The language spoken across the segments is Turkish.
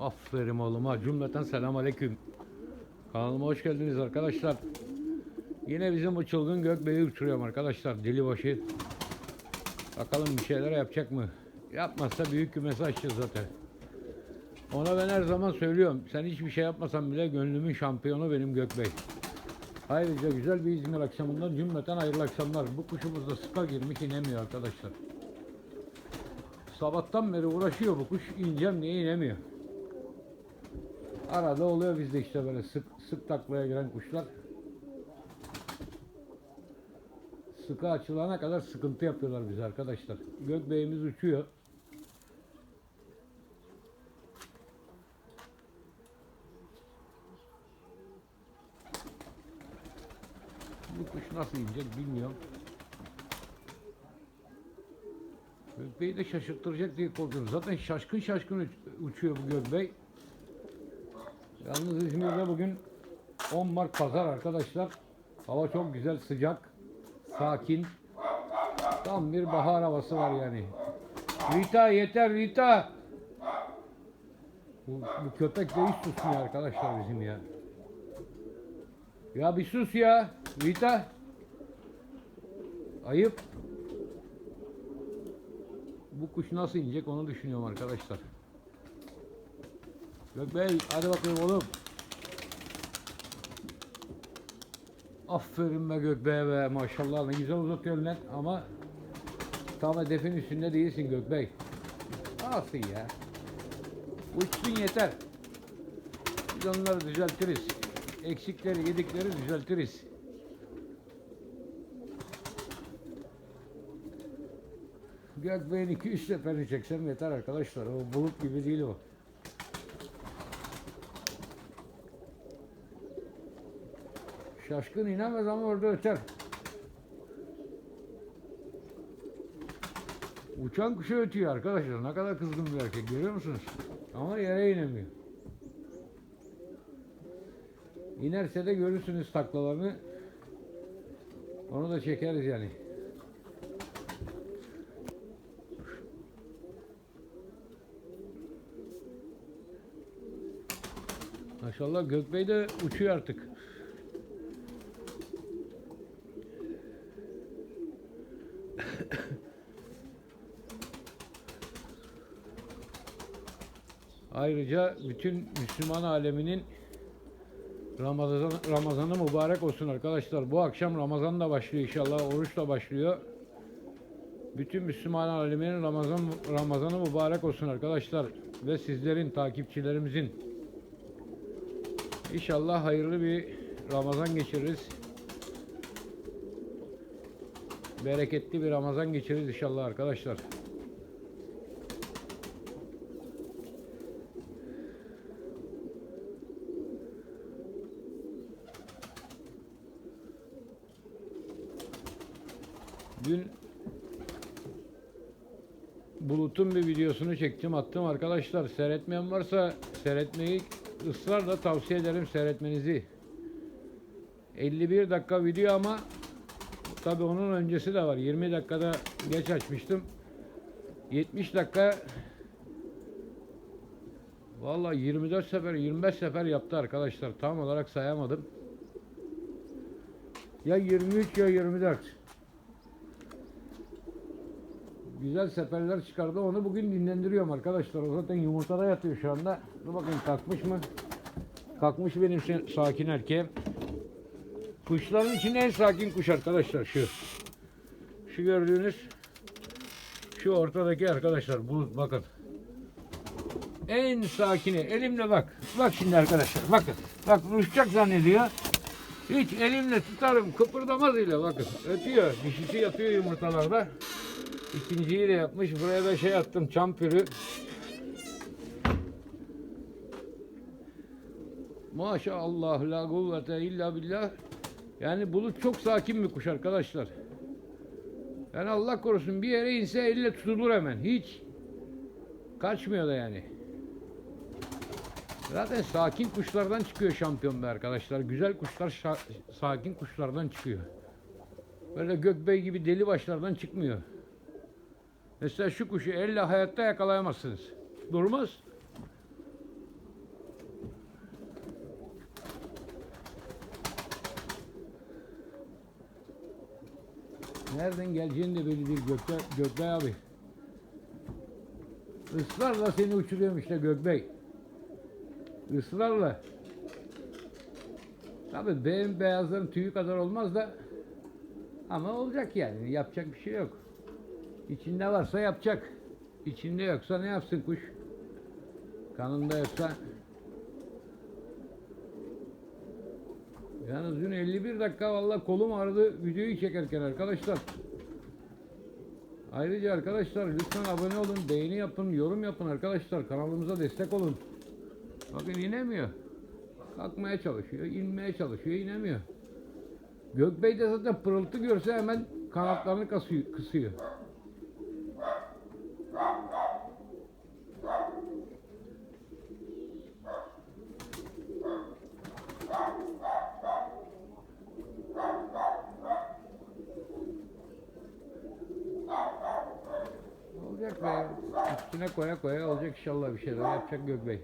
Aferin oğluma. Cümleten selam aleyküm. Kanalıma hoş geldiniz arkadaşlar. Yine bizim bu çılgın gökbeyi uçuruyorum arkadaşlar. Dilibaşı. Bakalım bir şeyler yapacak mı? Yapmazsa büyük kümesi açacağız zaten. Ona ben her zaman söylüyorum. Sen hiçbir şey yapmasan bile gönlümün şampiyonu benim Gökbey. Ayrıca güzel bir İzmir akşamından cümleten hayırlı akşamlar. Bu kuşumuz da sıka girmiş inemiyor arkadaşlar. Sabahtan beri uğraşıyor bu kuş. İneceğim diye inemiyor. Arada oluyor bizde işte böyle sık sık taklaya giren kuşlar. Sıkı açılana kadar sıkıntı yapıyorlar bize arkadaşlar. Gökbeyimiz uçuyor. Bu kuş nasıl inecek bilmiyorum. Gökbey'i de şaşırttıracak diye korkuyorum. Zaten şaşkın şaşkın uç- uçuyor bu Gökbey. Yalnız İzmir'de bugün 10 Mart pazar arkadaşlar. Hava çok güzel, sıcak, sakin. Tam bir bahar havası var yani. Rita yeter Rita. Bu, bu köpek de hiç susmuyor arkadaşlar bizim ya. Ya bir sus ya. Rita. Ayıp. Bu kuş nasıl inecek onu düşünüyorum arkadaşlar. Gökbey hadi bakayım oğlum. Aferin be Gökbey be maşallah ne güzel uzatıyorsun lan ama tam hedefin üstünde değilsin Gökbey. Nasıl ya? Uçsun yeter. Biz onları düzeltiriz. Eksikleri yedikleri düzeltiriz. Gökbey'in 2-3 seferini çeksem yeter arkadaşlar. O bulut gibi değil o. Şaşkın inemez ama orada öter. Uçan kuşu ötüyor arkadaşlar. Ne kadar kızgın bir erkek görüyor musunuz? Ama yere inemiyor. İnerse de görürsünüz taklalarını. Onu da çekeriz yani. Maşallah Gökbey de uçuyor artık. Ayrıca bütün Müslüman aleminin Ramazan, Ramazanı mübarek olsun arkadaşlar. Bu akşam Ramazan da başlıyor inşallah. Oruç da başlıyor. Bütün Müslüman aleminin Ramazan Ramazanı mübarek olsun arkadaşlar. Ve sizlerin, takipçilerimizin. İnşallah hayırlı bir Ramazan geçiririz. Bereketli bir Ramazan geçiririz inşallah arkadaşlar. Dün Bulut'un bir videosunu çektim attım arkadaşlar. Seyretmeyen varsa seyretmeyi ısrarla tavsiye ederim seyretmenizi. 51 dakika video ama tabi onun öncesi de var. 20 dakikada geç açmıştım. 70 dakika Vallahi 24 sefer 25 sefer yaptı arkadaşlar. Tam olarak sayamadım. Ya 23 ya 24 güzel seferler çıkardı. Onu bugün dinlendiriyorum arkadaşlar. O zaten yumurtada yatıyor şu anda. Dur bakayım kalkmış mı? Kalkmış benim sakin erkeğim. Kuşların içinde en sakin kuş arkadaşlar şu. Şu gördüğünüz şu ortadaki arkadaşlar bu bakın. En sakini elimle bak. Bak şimdi arkadaşlar bakın. Bak uçacak zannediyor. Hiç elimle tutarım kıpırdamaz ile bakın. Ötüyor. Dişisi yatıyor yumurtalarda. İkinciyi de yapmış. Buraya da şey attım çam pürü. Maşallah la kuvvete illa billah. Yani bulut çok sakin bir kuş arkadaşlar. Yani Allah korusun bir yere inse elle tutulur hemen. Hiç kaçmıyor da yani. Zaten sakin kuşlardan çıkıyor şampiyon be arkadaşlar. Güzel kuşlar sakin kuşlardan çıkıyor. Böyle gökbey gibi deli başlardan çıkmıyor. Mesela şu kuşu elle hayatta yakalayamazsınız. Durmaz. Nereden geleceğini de belli değil Gökbey, Gökbey abi. Israrla seni uçuruyorum işte Gökbey. Israrla. Tabii benim beyazların tüyü kadar olmaz da ama olacak yani yapacak bir şey yok. İçinde varsa yapacak. İçinde yoksa ne yapsın kuş? Kanında yoksa Yalnız dün 51 dakika vallahi kolum ağrıdı videoyu çekerken arkadaşlar. Ayrıca arkadaşlar lütfen abone olun, beğeni yapın, yorum yapın arkadaşlar. Kanalımıza destek olun. Bakın inemiyor. Kalkmaya çalışıyor, inmeye çalışıyor, inemiyor. Gökbey de zaten pırıltı görse hemen kanatlarını kasıyor, kısıyor. Olacak be. Üstüne koya koya olacak inşallah bir şeyler yapacak Gökbey.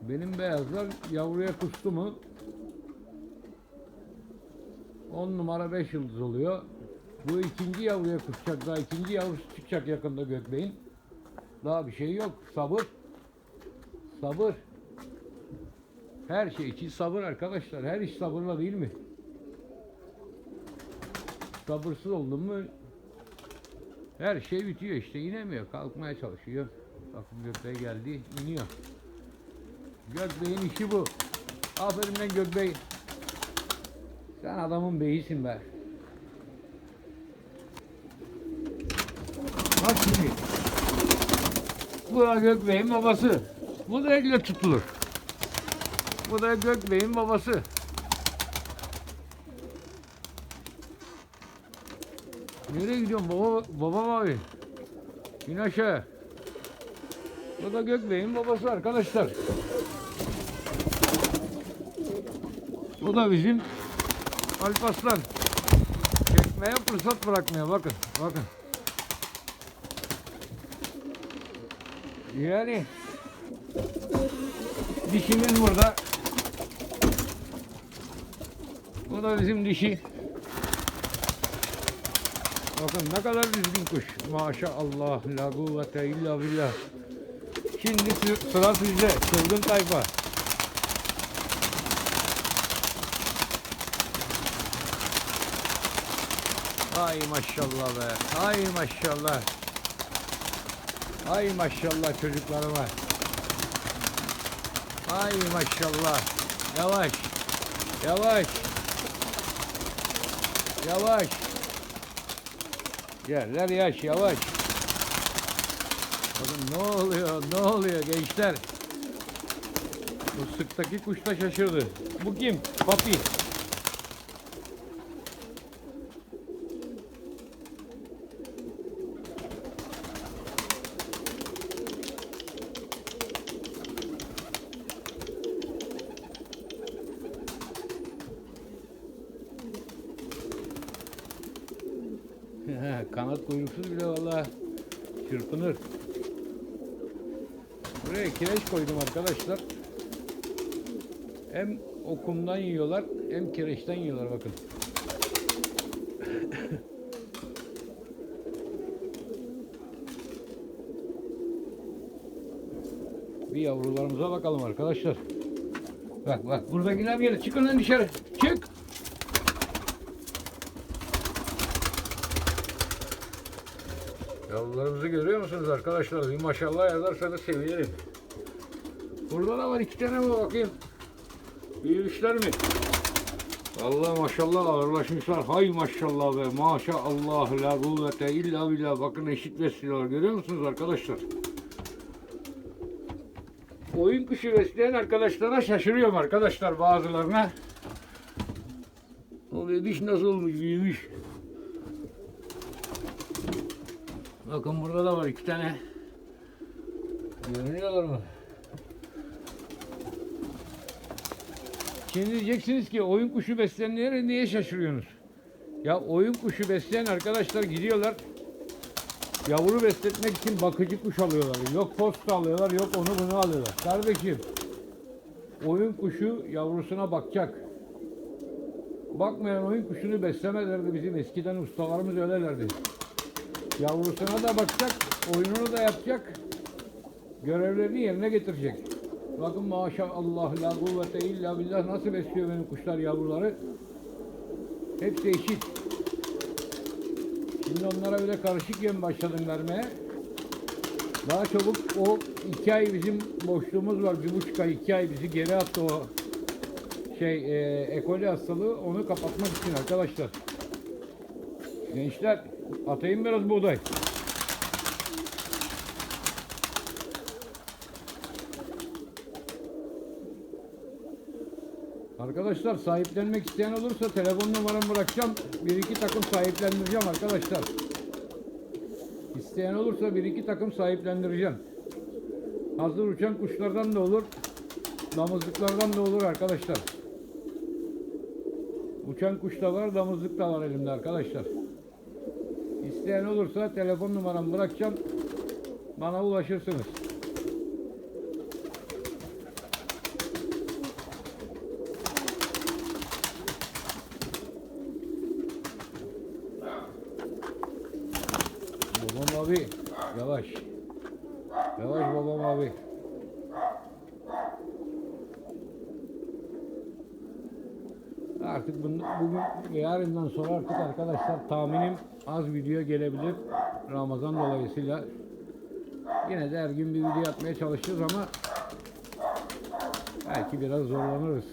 Benim beyazlar yavruya kustu mu 10 numara 5 yıldız oluyor. Bu ikinci yavruya kusacak daha ikinci yavrusu çıkacak yakında Gökbey'in. Daha bir şey yok. Sabır. Sabır. Her şey için sabır arkadaşlar. Her iş sabırla değil mi? Sabırsız oldun mu her şey bitiyor işte. inemiyor. Kalkmaya çalışıyor. Bakın Gökbey geldi. iniyor. Gökbey'in işi bu. Aferin lan Gökbey. Sen adamın beyisin be. Bak şimdi. Bu da Gökbey'in babası. Bu da elle tutulur. Bu da Gökbey'in babası. Nereye gidiyorsun baba, babam abi? İn aşağı. Bu da Gökbey'in babası arkadaşlar. Bu da bizim Alparslan. Çekmeye fırsat bırakmıyor bakın. Bakın. Yani dişimiz burada. Bu da bizim dişi. Bakın ne kadar düzgün kuş. Maşallah. La kuvvete illa billah. Şimdi sı- sıra sizde. Çılgın tayfa. Ay maşallah be. Ay maşallah. Ay maşallah çocuklarıma. Ay maşallah. Yavaş. Yavaş. Yavaş. Yerler yaş yavaş. Bakın ne oluyor ne oluyor gençler. Bu sıktaki kuş da şaşırdı. Bu kim? Papi. Arkadaşlar. Hem okumdan yiyorlar hem kireçten yiyorlar bakın. Bir yavrularımıza bakalım arkadaşlar. Bak bak buradakiler bir yere çıkın lan dışarı. Çık. Yavrularımızı görüyor musunuz arkadaşlar? Bir maşallah yazarsanız sevinirim. Burada da var iki tane mi bakayım? Büyümüşler mi? Allah maşallah ağırlaşmışlar. Hay maşallah be. Maşallah la kuvvete illa billah. Bakın eşit besliyorlar. Görüyor musunuz arkadaşlar? Oyun kuşu besleyen arkadaşlara şaşırıyorum arkadaşlar bazılarına. O diş nasıl olmuş büyümüş. Bakın burada da var iki tane. Görünüyorlar mı? Şimdi diyeceksiniz ki oyun kuşu besleyenlere niye şaşırıyorsunuz? Ya oyun kuşu besleyen arkadaşlar gidiyorlar. Yavru besletmek için bakıcı kuş alıyorlar. Yok posta alıyorlar, yok onu bunu alıyorlar. Kardeşim, oyun kuşu yavrusuna bakacak. Bakmayan oyun kuşunu beslemezlerdi bizim eskiden ustalarımız öylelerdi. Yavrusuna da bakacak, oyununu da yapacak, görevlerini yerine getirecek. Bakın maşallah la kuvvete illa billah nasıl besliyor benim kuşlar yavruları. Hepsi eşit. Şimdi onlara bile karışık yem başladım vermeye. Daha çabuk o iki ay bizim boşluğumuz var. Bir buçuk ay, iki ay bizi geri attı o şey e, ekoli hastalığı. Onu kapatmak için arkadaşlar. Gençler atayım biraz buğday. Arkadaşlar sahiplenmek isteyen olursa telefon numaramı bırakacağım. Bir iki takım sahiplendireceğim arkadaşlar. İsteyen olursa bir iki takım sahiplendireceğim. Hazır uçan kuşlardan da olur. Damızlıklardan da olur arkadaşlar. Uçan kuş da var, damızlık da var elimde arkadaşlar. İsteyen olursa telefon numaramı bırakacağım. Bana ulaşırsınız. Babam abi yavaş. Yavaş babam abi. Artık bunu, bugün ve yarından sonra artık arkadaşlar tahminim az video gelebilir Ramazan dolayısıyla. Yine de her gün bir video atmaya çalışacağız ama belki biraz zorlanırız.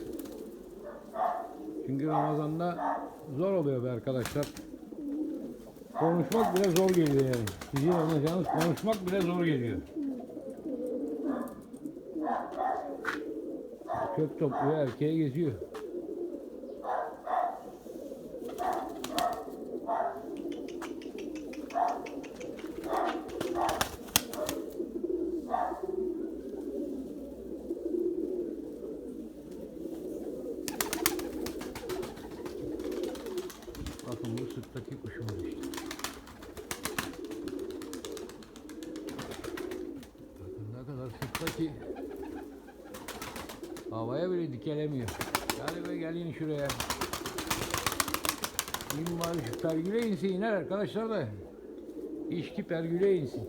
Çünkü Ramazan'da zor oluyor be arkadaşlar. Konuşmak bile zor geliyor yani. Sizin anlayacağınız konuşmak bile zor geliyor. Çöp topluyor, erkeğe geziyor. Bakın bu sırttaki kuşumuz işte. Bakın ne kadar sırttaki havaya bile dikelemiyor. Hadi be gelin şuraya. İn bari şu iner arkadaşlar da. İşki pergüle insin.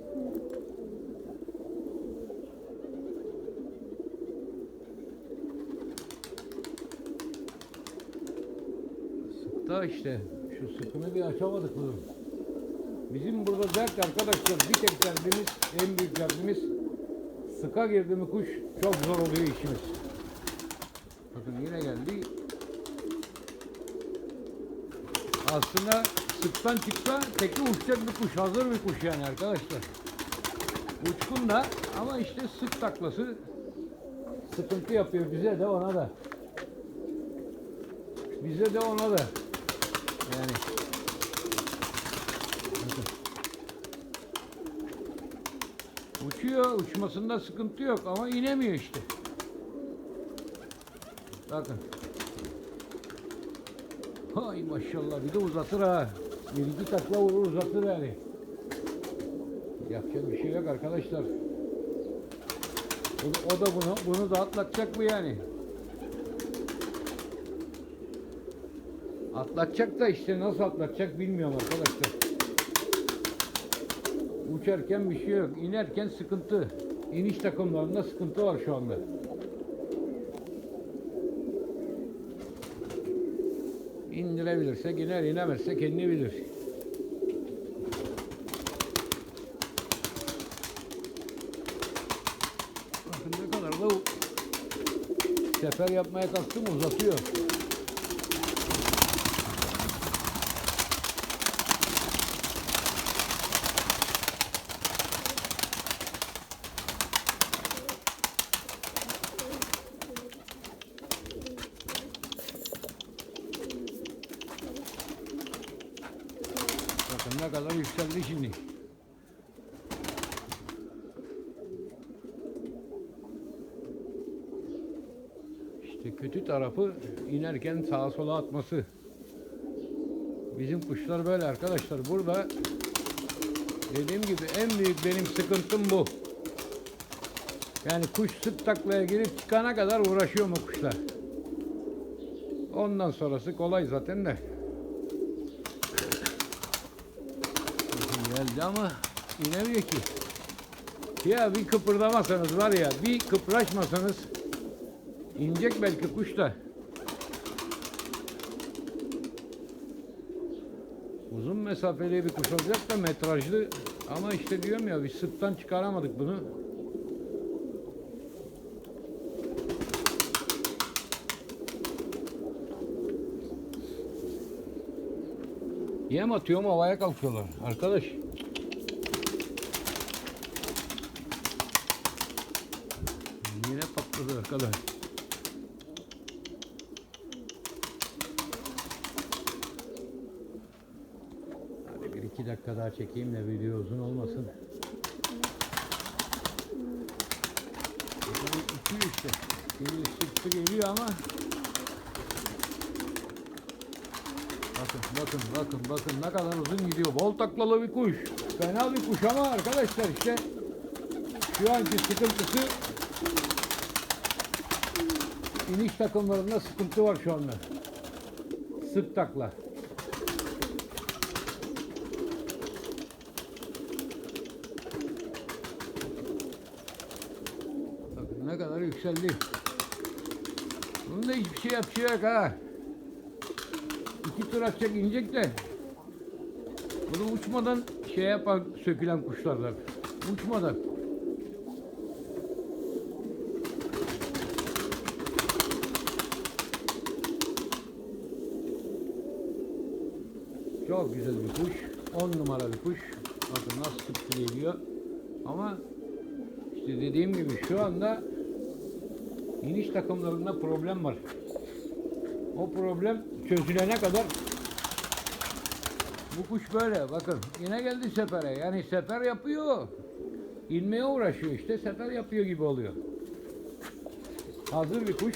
Sıkta işte. Şu sıkını bir açamadık bunu. Bizim burada dert arkadaşlar bir tek derdimiz, en büyük derdimiz sıka girdi mi kuş çok zor oluyor işimiz. Bakın yine geldi. Aslında sıktan çıksa teki uçacak bir kuş, hazır bir kuş yani arkadaşlar. Uçkun da ama işte sık taklası sıkıntı yapıyor bize de ona da. Bize de ona da. Yani. Uçuyor, uçmasında sıkıntı yok ama inemiyor işte. Bakın. Hay maşallah bir de uzatır ha. Bir iki takla vurur uzatır yani. Yapacak bir şey yok arkadaşlar. O, o da bunu, bunu da atlatacak bu yani. Atlatacak da işte nasıl atlatacak bilmiyorum arkadaşlar. Uçarken bir şey yok. İnerken sıkıntı. İniş takımlarında sıkıntı var şu anda. İndirebilirse iner, inemezse kendi bilir. Bakın ne kadar da sefer yapmaya kalktım uzatıyor. Bakın ne kadar yükseldi şimdi. İşte kötü tarafı inerken sağa sola atması. Bizim kuşlar böyle arkadaşlar. Burada dediğim gibi en büyük benim sıkıntım bu. Yani kuş sık taklaya girip çıkana kadar uğraşıyorum o kuşlar. Ondan sonrası kolay zaten de. Geldi ama inemiyor ki. Ya bir kıpırdamasanız var ya, bir kıpraşmasanız inecek belki kuş da. Uzun mesafeli bir kuş olacak da metrajlı ama işte diyorum ya biz sıktan çıkaramadık bunu. Yem atıyorum havaya kalkıyorlar arkadaş. Yine patladı arkadaş. Daha çekeyim de video uzun olmasın. İki işte. Geliyor sıktı geliyor ama Bakın bakın bakın bakın ne kadar uzun gidiyor. Bol taklalı bir kuş. Fena bir kuş ama arkadaşlar işte şu anki sıkıntısı iniş takımlarında sıkıntı var şu anda. Sık takla. Bakın yükseldi. Bunda hiçbir şey yapacağı yok ha. İki tur atacak inecek de. Bunu uçmadan şey yapan sökülen kuşlardan. Uçmadan. Çok güzel bir kuş. 10 numara bir kuş. Bakın nasıl sıktı geliyor. Ama işte dediğim gibi şu anda iniş takımlarında problem var. O problem çözülene kadar bu kuş böyle. Bakın yine geldi sefere. Yani sefer yapıyor. İnmeye uğraşıyor işte sefer yapıyor gibi oluyor. Hazır bir kuş.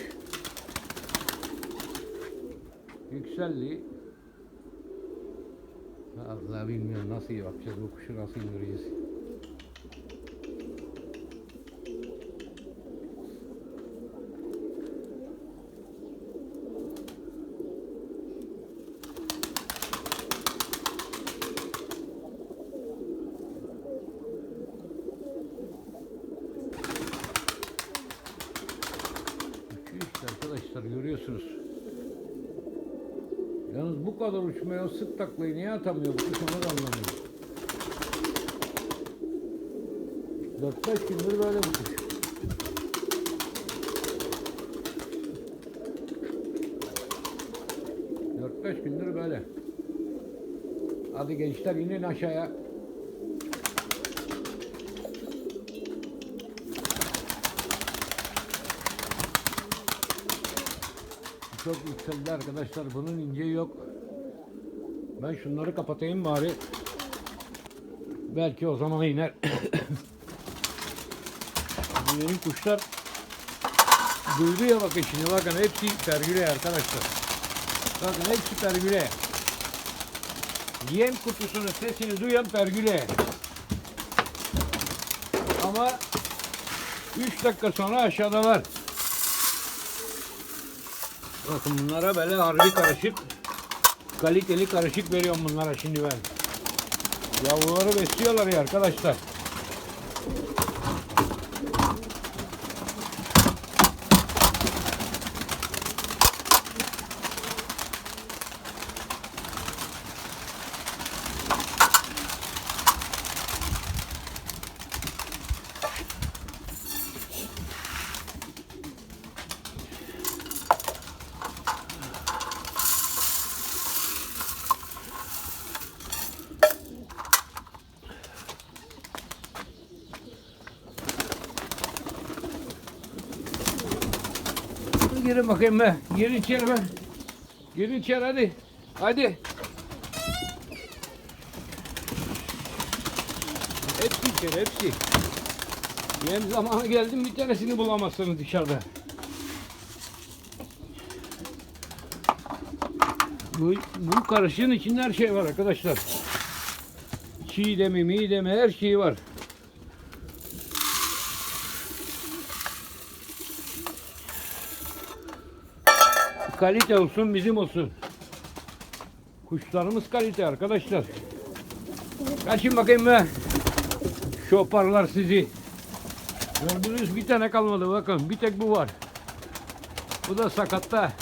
Yükseldi. Allah bilmiyorum nasıl yapacağız bu kuşu nasıl indireceğiz Uçuyor işte arkadaşlar görüyorsunuz. Yalnız kadar uçmaya sık taklayı niye atamıyor bu kuş onu da anlamıyorum. 4-5 gündür böyle bu kuş. Dört beş gündür böyle. Hadi gençler inin aşağıya. Çok yükseldi arkadaşlar. Bunun inceği yok. Ben şunları kapatayım bari. Belki o zaman iner. Benim kuşlar duydu ya bakın şimdi bakın hepsi pergüle arkadaşlar. Bakın hepsi pergüle. Yem kutusunun sesini duyan pergüle. Ama 3 dakika sonra aşağıdalar. Bakın bunlara böyle harbi karışık, kaliteli karışık veriyorum bunlara şimdi ben. Yavruları besliyorlar ya arkadaşlar. Girin bakayım be. Girin içeri be. Girin içeri hadi. Hadi. Hepsi içeri hepsi. Yem zamanı geldim bir tanesini bulamazsınız dışarıda. Bu, bu karışığın içinde her şey var arkadaşlar. Çiğdemi, midemi her şey var. Kalite olsun bizim olsun. Kuşlarımız kalite arkadaşlar. Kaçın bakayım be. Şoparlar sizi. Gördünüz bir tane kalmadı bakın. Bir tek bu var. Bu da sakatta.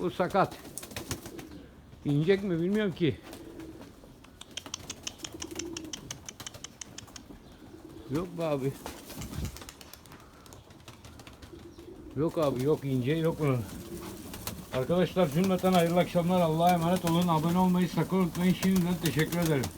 Bu sakat. İnecek mi bilmiyorum ki. Yok be abi. Yok abi yok ince yok bunun. Arkadaşlar cümleten hayırlı akşamlar. Allah'a emanet olun. Abone olmayı sakın unutmayın. Şimdiden teşekkür ederim.